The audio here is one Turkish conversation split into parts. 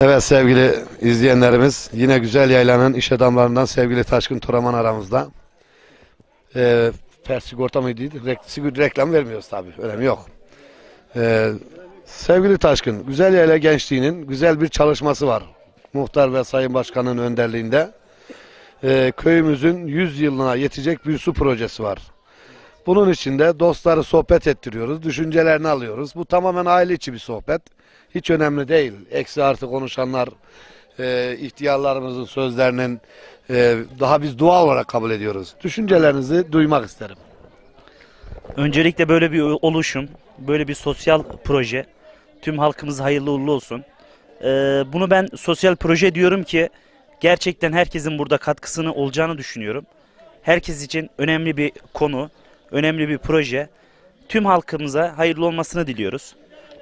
Evet sevgili izleyenlerimiz yine güzel yaylanın iş adamlarından sevgili Taşkın Toraman aramızda. Ee, per sigorta mıydı? Rek, sigur- reklam vermiyoruz tabii. Önemi yok. Ee, sevgili Taşkın, Güzel Yayla Gençliği'nin güzel bir çalışması var. Muhtar ve Sayın Başkan'ın önderliğinde. Ee, köyümüzün 100 yılına yetecek bir su projesi var. Bunun için de dostları sohbet ettiriyoruz, düşüncelerini alıyoruz. Bu tamamen aile içi bir sohbet. Hiç önemli değil. Eksi artı konuşanlar, e, ihtiyarlarımızın sözlerinin e, daha biz dua olarak kabul ediyoruz. Düşüncelerinizi duymak isterim. Öncelikle böyle bir oluşum, böyle bir sosyal proje tüm halkımız hayırlı uğurlu olsun. Ee, bunu ben sosyal proje diyorum ki gerçekten herkesin burada katkısını olacağını düşünüyorum. Herkes için önemli bir konu, önemli bir proje. Tüm halkımıza hayırlı olmasını diliyoruz.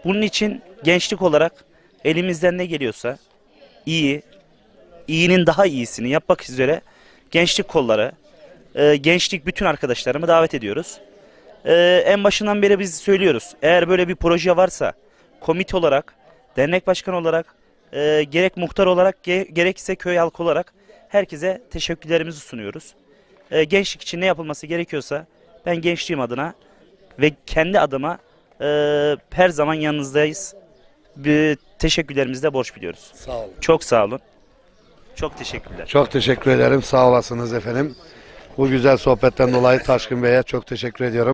Bunun için gençlik olarak elimizden ne geliyorsa iyi, iyinin daha iyisini yapmak üzere gençlik kolları, e, gençlik bütün arkadaşlarımı davet ediyoruz. Ee, en başından beri biz söylüyoruz. Eğer böyle bir proje varsa komite olarak, dernek başkanı olarak, e, gerek muhtar olarak, ge- gerekse köy halkı olarak herkese teşekkürlerimizi sunuyoruz. E, gençlik için ne yapılması gerekiyorsa ben gençliğim adına ve kendi adıma e, her zaman yanınızdayız. Bir teşekkürlerimizi de borç biliyoruz. Sağ olun. Çok sağ olun. Çok teşekkürler. Çok teşekkür ederim. Sağ olasınız efendim. Bu güzel sohbetten dolayı Taşkın Bey'e çok teşekkür ediyorum.